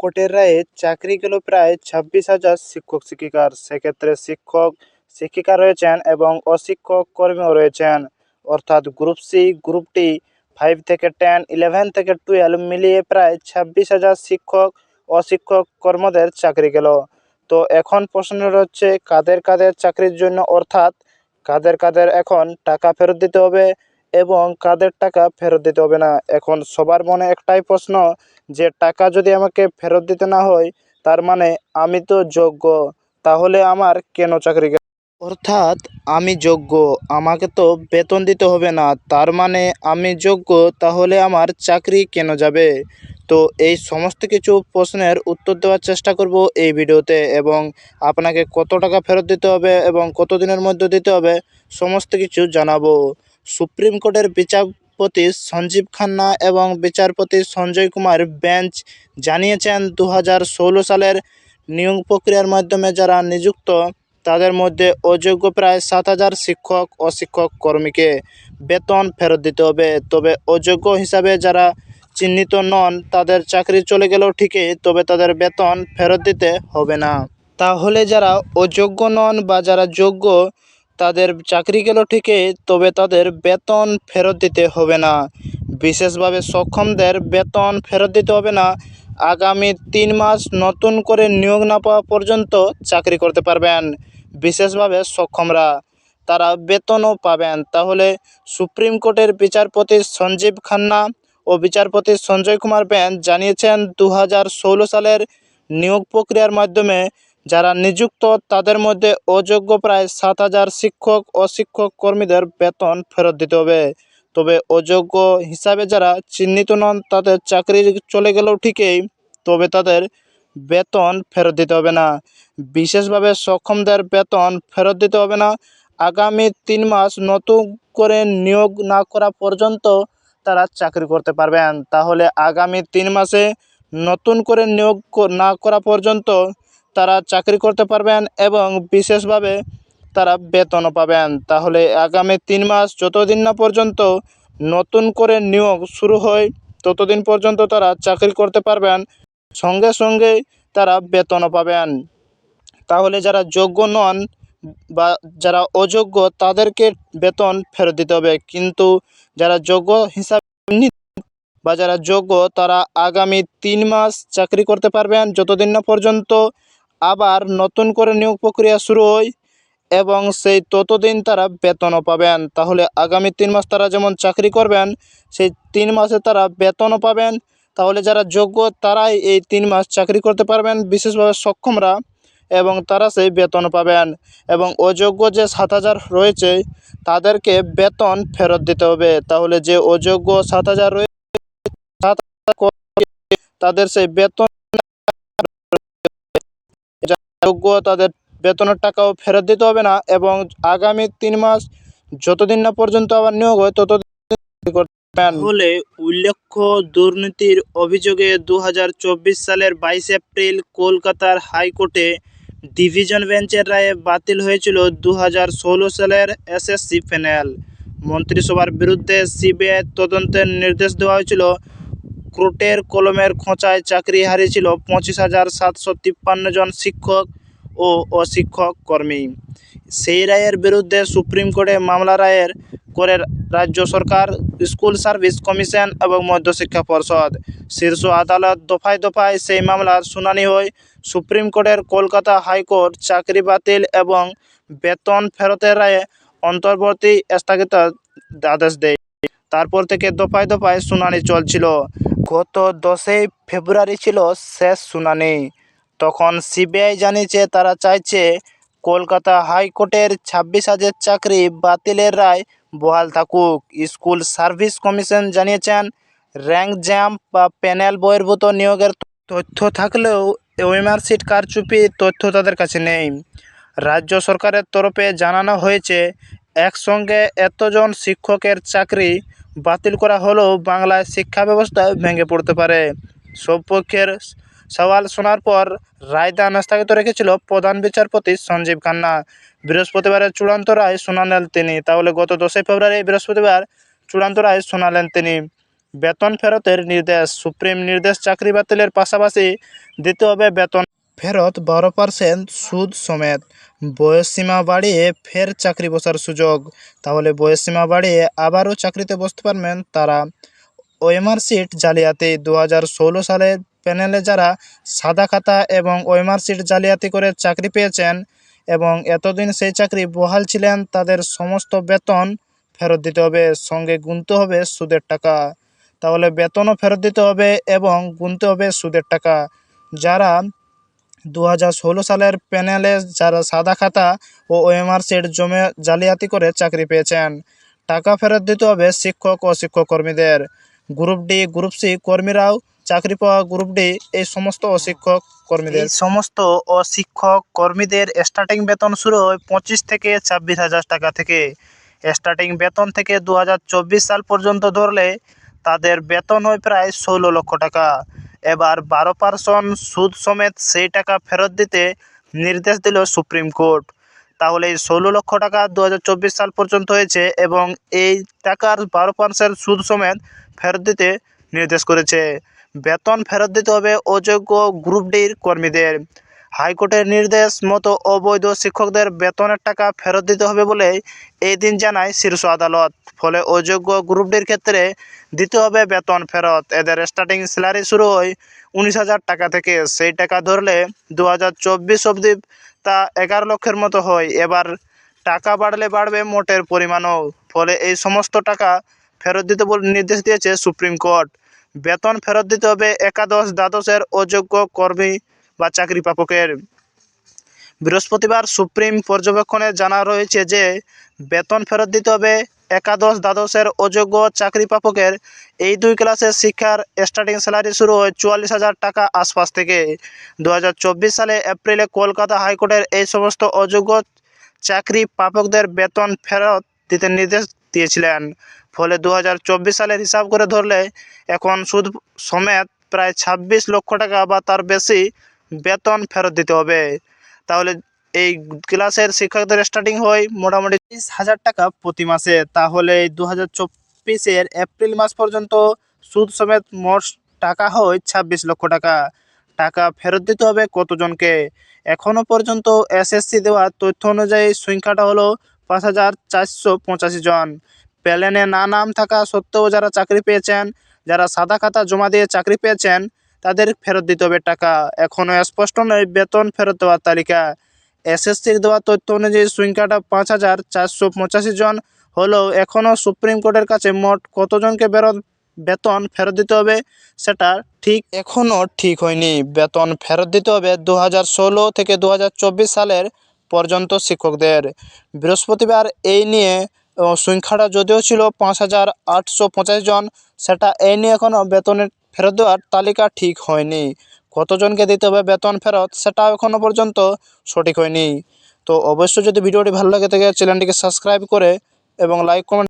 কোর্টের রায়ে চাকরি গেল প্রায় ছাব্বিশ হাজার শিক্ষক শিক্ষিকার। সেক্ষেত্রে শিক্ষক, শিক্ষিকা রয়েছেন এবং অশিক্ষক কর্মীও রয়েছেন। অর্থাৎ group C, group D five থেকে টেন, ইলেভেন থেকে টুয়েলভ মিলিয়ে প্রায় ছাব্বিশ হাজার শিক্ষক, অশিক্ষক কর্মদের চাকরি গেল। তো এখন প্রশ্ন হচ্ছে, কাদের কাদের চাকরির জন্য অর্থাৎ কাদের কাদের এখন টাকা ফেরত দিতে হবে এবং কাদের টাকা ফেরত দিতে হবে না? এখন সবার মনে একটাই প্রশ্ন যে টাকা যদি আমাকে ফেরত দিতে না হয়, তার মানে আমি তো যোগ্য, তাহলে আমার কেন চাকরি অর্থাৎ আমি যোগ্য, আমাকে তো বেতন দিতে হবে না, তার মানে আমি যোগ্য, তাহলে আমার চাকরি কেন যাবে? তো এই সমস্ত কিছু প্রশ্নের উত্তর দেওয়ার চেষ্টা করব এই ভিডিওতে এবং আপনাকে কত টাকা ফেরত দিতে হবে এবং কত দিনের মধ্যে দিতে হবে, সমস্ত কিছু জানাব। সুপ্রিম কোর্টের বিচারপতি সঞ্জীব খান্না এবং বিচারপতি সঞ্জয় কুমার বেঞ্চ জানিয়েছেন দু হাজার ষোলো সালের নিয়োগ প্রক্রিয়ার মাধ্যমে যারা নিযুক্ত, তাদের মধ্যে অযোগ্য প্রায় সাত হাজার শিক্ষক ও শিক্ষক কর্মীকে বেতন ফেরত দিতে হবে। তবে অযোগ্য হিসাবে যারা চিহ্নিত নন, তাদের চাকরি চলে গেলেও ঠিকই, তবে তাদের বেতন ফেরত দিতে হবে না। তাহলে যারা অযোগ্য নন বা যারা যোগ্য তাদের চাকরি গেল ঠিকই, তবে তাদের বেতন ফেরত দিতে হবে না। বিশেষভাবে সক্ষমদের বেতন ফেরত দিতে হবে না। আগামী তিন মাস নতুন করে নিয়োগ না পাওয়া পর্যন্ত চাকরি করতে পারবেন বিশেষভাবে সক্ষমরা। তারা বেতনও পাবেন। তাহলে সুপ্রিম কোর্টের বিচারপতি সঞ্জীব খান্না ও বিচারপতি সঞ্জয় কুমার বেঞ্চ জানিয়েছেন দু হাজার ষোলো সালের নিয়োগ প্রক্রিয়ার মাধ্যমে যারা নিযুক্ত, তাদের মধ্যে অযোগ্য প্রায় সাত হাজার শিক্ষক ও শিক্ষক কর্মীদের বেতন ফেরত দিতে হবে। তবে অযোগ্য হিসাবে যারা চিহ্নিত নন, তাদের চাকরি চলে গেলেও ঠিকই, তবে তাদের বেতন ফেরত দিতে হবে না। বিশেষভাবে সক্ষমদের বেতন ফেরত দিতে হবে না। আগামী তিন মাস নতুন করে নিয়োগ না করা পর্যন্ত তারা চাকরি করতে পারবেন। তাহলে আগামী তিন মাসে নতুন করে নিয়োগ না করা পর্যন্ত তারা চাকরি করতে পারবেন এবং বিশেষভাবে তারা বেতনও পাবেন। তাহলে আগামী তিন মাস যতদিন না পর্যন্ত নতুন করে নিয়োগ শুরু হয়, ততদিন পর্যন্ত তারা চাকরি করতে পারবেন। সঙ্গে সঙ্গে তারা বেতনও পাবেন। তাহলে যারা যোগ্য নন বা যারা অযোগ্য, তাদেরকে বেতন ফেরত দিতে হবে। কিন্তু যারা যোগ্য হিসাবে বা যারা যোগ্য, তারা আগামী তিন মাস চাকরি করতে পারবেন, যতদিন না পর্যন্ত আবার নতুন করে নিয়োগ প্রক্রিয়া শুরু হয় এবং সেই ততদিন তারা বেতনও পাবেন। তাহলে আগামী তিন মাস তারা যেমন চাকরি করবেন, সেই তিন মাসে তারা বেতনও পাবেন। তাহলে যারা যোগ্য তারাই এই তিন মাস চাকরি করতে পারবেন, বিশেষভাবে সক্ষমরা এবং তারা সেই বেতন পাবেন। এবং অযোগ্য যে সাত হাজার রয়েছে, তাদেরকে বেতন ফেরত দিতে হবে। তাহলে যে অযোগ্য সাত হাজার রয়েছে তাদের সেই বেতন যোগ্য তাদের বেতনের টাকাও ফেরত দিতে হবে না এবং আগামী তিন মাস যতদিন না পর্যন্ত আবার নিয়োগ হয়, ততদিন। তাহলে উল্লেখ্য দুর্নীতির অভিযোগে দু হাজার চব্বিশ সালের বাইশ এপ্রিল কলকাতার হাইকোর্টে ডিভিশন বেঞ্চের রায়ে বাতিল হয়েছিল দু হাজার ষোলো সালের এসএসসি প্যানেল মন্ত্রিসভার বিরুদ্ধে সিবিআই তদন্তের নির্দেশ দেওয়া হয়েছিল কোর্টের কলমের খোঁচায় চাকরি হারিয়েছিল পঁচিশ হাজার সাতশো তিপ্পান্ন জন শিক্ষক ও অশিক্ষক কর্মী। সেই রায়ের বিরুদ্ধে সুপ্রিম কোর্টে মামলা রায়ের করে রাজ্য সরকার, স্কুল সার্ভিস কমিশন এবং মধ্যশিক্ষা পর্ষদ। শীর্ষ আদালত দফায় দফায় সেই মামলার শুনানি হয় সুপ্রিম কোর্টের কলকাতা হাইকোর্ট চাকরি বাতিল এবং বেতন ফেরতের রায়ে অন্তর্বর্তী স্থগিত আদেশ দেয়। তারপর থেকে দফায় দফায় শুনানি চলছিল। গত দশই ফেব্রুয়ারি ছিল শেষ শুনানি। তখন সিবিআই জানিয়েছে, তারা চাইছে কলকাতা হাইকোর্টের ছাব্বিশ হাজার চাকরি বাতিলের রায় বহাল থাকুক। স্কুল সার্ভিস কমিশন জানিয়েছেন, র্যাঙ্ক জ্যাম্প বা প্যানেল বহির্ভূত নিয়োগের তথ্য থাকলেও ওয়েমার্কশিট কারচুপি তথ্য তাদের কাছে নেই। রাজ্য সরকারের তরফে জানানো হয়েছে, একসঙ্গে এতজন শিক্ষকের চাকরি বাতিল করা হলেও বাংলায় শিক্ষা ব্যবস্থা ভেঙে পড়তে পারে। সব পক্ষের সওয়াল শোনার পর রায়দান স্থগিত রেখেছিল প্রধান বিচারপতি সঞ্জীব খান্না। বৃহস্পতিবারের চূড়ান্ত রায় শোনালেন তিনি। তাহলে গত দশই ফেব্রুয়ারি বৃহস্পতিবার চূড়ান্ত রায় শোনালেন তিনি। বেতন ফেরতের নির্দেশ, সুপ্রিম নির্দেশ চাকরি বাতিলের পাশাপাশি দিতে হবে বেতন ফেরত বারো পার্সেন্ট সুদ সমেত। বয়সসীমা বাড়িয়ে ফের চাকরি বসার সুযোগ। তাহলে বয়সসীমা বাড়িয়ে আবারও চাকরিতে বসতে পারবেন তারা। ওএমআর সিট জালিয়াতি। দু হাজার ষোলো সালে প্যানেলে যারা সাদা খাতা এবং ওএমআর সিট জালিয়াতি করে চাকরি পেয়েছেন এবং এতদিন সেই চাকরি বহাল ছিলেন, তাদের সমস্ত বেতন ফেরত দিতে হবে। সঙ্গে গুনতে হবে সুদের টাকা। তাহলে বেতনও ফেরত দিতে হবে এবং গুনতে হবে সুদের টাকা। যারা দু হাজার ষোলো সালের প্যানেলে যারা সাদা খাতা ও ওএমআর সিট জমে জালিয়াতি করে চাকরি পেয়েছেন। টাকা ফেরত দিতে হবে শিক্ষক ও শিক্ষক কর্মীদের গ্রুপ ডি, গ্রুপ সি কর্মীরাও চাকরি পাওয়া গ্রুপ ডি, এই সমস্ত অশিক্ষক কর্মীদের। সমস্ত অশিক্ষক কর্মীদের স্টার্টিং বেতন শুরু হয় পঁচিশ থেকে ছাব্বিশ হাজার টাকা থেকে। স্টার্টিং বেতন থেকে দু হাজার চব্বিশ সাল পর্যন্ত ধরলে তাদের বেতন হয় প্রায় ষোলো লক্ষ টাকা। এবার বারো পার্সেন্ট সুদ সমেত সেই টাকা ফেরত দিতে নির্দেশ দিল সুপ্রিম কোর্ট। তাহলে ষোলো লক্ষ টাকা দু হাজার চব্বিশ সাল পর্যন্ত হয়েছে এবং এই টাকার বারো পার্সেন্ট সুদ সমেত ফেরত দিতে নির্দেশ করেছে। বেতন ফেরত দিতে হবে অযোগ্য গ্রুপ ডির কর্মীদের। হাইকোর্টের নির্দেশ মতো অবৈধ শিক্ষকদের বেতনের টাকা ফেরত দিতে হবে বলে এই দিন জানায় শীর্ষ আদালত। ফলে অযোগ্য গ্রুপটির ক্ষেত্রে দিতে হবে বেতন ফেরত। এদের স্টার্টিং স্যালারি শুরু হয় উনিশ হাজার টাকা থেকে। সেই টাকা ধরলে দু হাজার চব্বিশ অবধি তা এগারো লক্ষের মতো হয়। এবার টাকা বাড়লে বাড়বে মোটের পরিমাণও। ফলে এই সমস্ত টাকা ফেরত দিতে বলে নির্দেশ দিয়েছে সুপ্রিম কোর্ট। বেতন ফেরত দিতে হবে একাদশ দ্বাদশের অযোগ্য কর্মী বা চাকরি প্রাপকের বৃহস্পতিবার সুপ্রিম পর্যবেক্ষণে জানা রয়েছে যে, বেতন ফেরত দিতে হবে একাদশ দ্বাদশের অযোগ্য চাকরি প্রাপকের এই দুই ক্লাসের শিক্ষার স্টার্টিং স্যালারি শুরু হয় চুয়াল্লিশ হাজার টাকা আশপাশ থেকে। দু হাজার চব্বিশ সালে এপ্রিলে কলকাতা হাইকোর্টের এই সমস্ত অযোগ্য চাকরি প্রাপকদের বেতন ফেরত দিতে নির্দেশ দিয়েছিলেন। ফলে দু হাজার চব্বিশ সালের হিসাব করে ধরলে এখন সুদ সমেত প্রায় ছাব্বিশ লক্ষ টাকা বা তার বেশি বেতন ফেরত দিতে হবে। তাহলে এই ক্লাসের শিক্ষকদের স্টার্টিং হয় মোটামুটি তিরিশ হাজার টাকা প্রতি মাসে। তাহলে দু হাজার চব্বিশের এপ্রিল মাস পর্যন্ত সুদ সমেত মোট টাকা হয় ছাব্বিশ লক্ষ টাকা। টাকা ফেরত দিতে হবে কতজনকে? এখনও পর্যন্ত এসএসসি দেওয়া তথ্য অনুযায়ী সংখ্যাটা হলো পাঁচ হাজার চারশো পঁচাশি জন। প্যালেনে না নাম থাকা সত্ত্বেও যারা চাকরি পেয়েছেন, যারা সাদা খাতা জমা দিয়ে চাকরি পেয়েছেন তাদের ফেরত দিতে হবে টাকা। এখনও স্পষ্ট নয়, বেতন ফেরত দেওয়ার তালিকা। এসএসসির দেওয়া তথ্য অনুযায়ী সংখ্যাটা পাঁচ হাজার চারশো পঁচাশি জন হলেও এখনও সুপ্রিম কোর্টের কাছে মোট কতজনকে বেরো বেতন ফেরত দিতে হবে সেটা ঠিক এখনও ঠিক হয়নি। বেতন ফেরত দিতে হবে দু ষোলো থেকে দু হাজার চব্বিশ সালের পর্যন্ত শিক্ষকদের। বৃহস্পতিবার এই নিয়ে সংখ্যাটা যদিও ছিল পাঁচ হাজার আটশো পঁচাশি জন, সেটা এই নিয়ে এখনও বেতনের ফেরত দেওয়ার তালিকা ঠিক হয়নি। কতজনকে দিতে হবে বেতন ফেরত সেটা এখনও পর্যন্ত সঠিক হয়নি। তো অবশ্যই যদি ভিডিওটি ভালো লাগে থাকে চ্যানেলটিকে সাবস্ক্রাইব করে এবং লাইক কমেন্ট